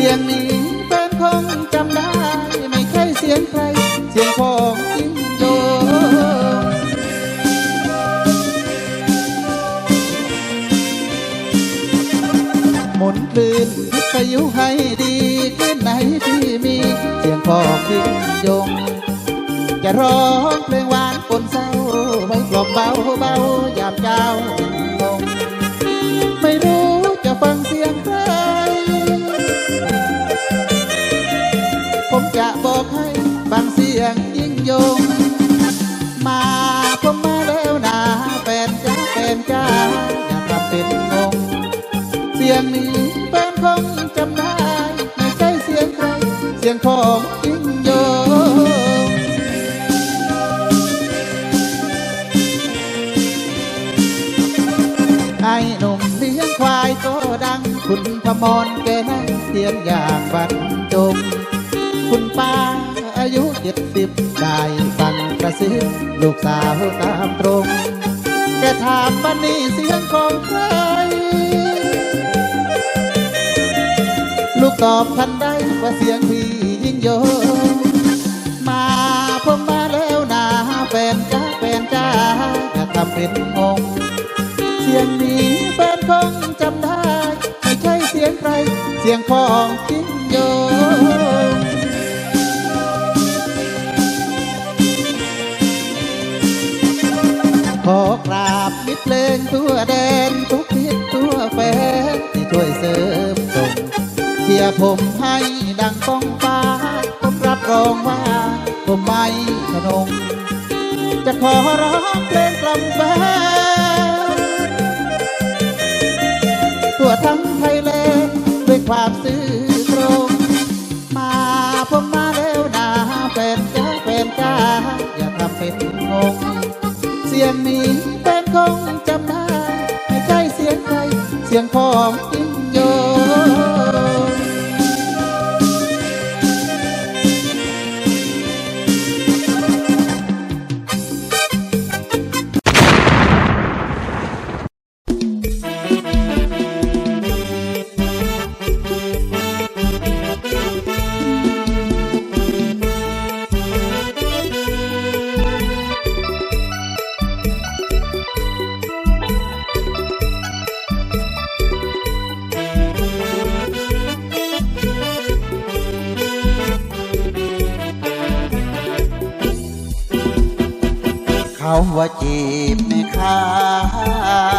เสียงนี้แฟนคงจำได้ ไม่ใช่เสียงใคร เสียงของอินโดหมุนคลื่นวิทยุให้ดีขึ้นไหนที่มีเสียงของยิ่โยง จะร้องเพลงหวานปนเศร้าไว้กล่อมเบาเบายามเจ้า จะบอกให้ฟังเสียงยิ่งยง มาผมมาแล้วนะแฟนจ้าแฟนจ้าอย่าทำเป็นงง เสียงนี้แฟนคงจำได้ไม่ใช่เสียงใคร เสียงของยิ่งยงไอ้หนุ่มเลี้ยงควายก็ดัง คุณพมรแกนั่งเสียงอย่างบรรจง คุณป้าอายุเจ็ดสิบได้ฟังกระซิบลูกสาวตามตรง แกถามว่านี่เสียงของใคร ลูกตอบทันได้ว่าเสียงพี่ยิ่งโยมาผมมาแล้วนะแฟนจ้าแฟนจ้าอย่าทำเป็นงงเสียงนี้แฟนคงจำได้ ไม่ใช่เสียงใคร เสียงของยิ่งโยง อกราบมิตรเพลงทั่วแดนทุกทิศทั่วแฟนที่ช่วยเสริมส่งเชียร์ผมให้ดังก้องฟ้าผมรับรองว่า ผมไม่ขนง จะขอร้องเพลงกล่อมแฟนทั่วทั้งไทยแลนด์ด้วยความซื่อ เสียงพ้องยิ่งโย เขาว่าจีบไม่ค้า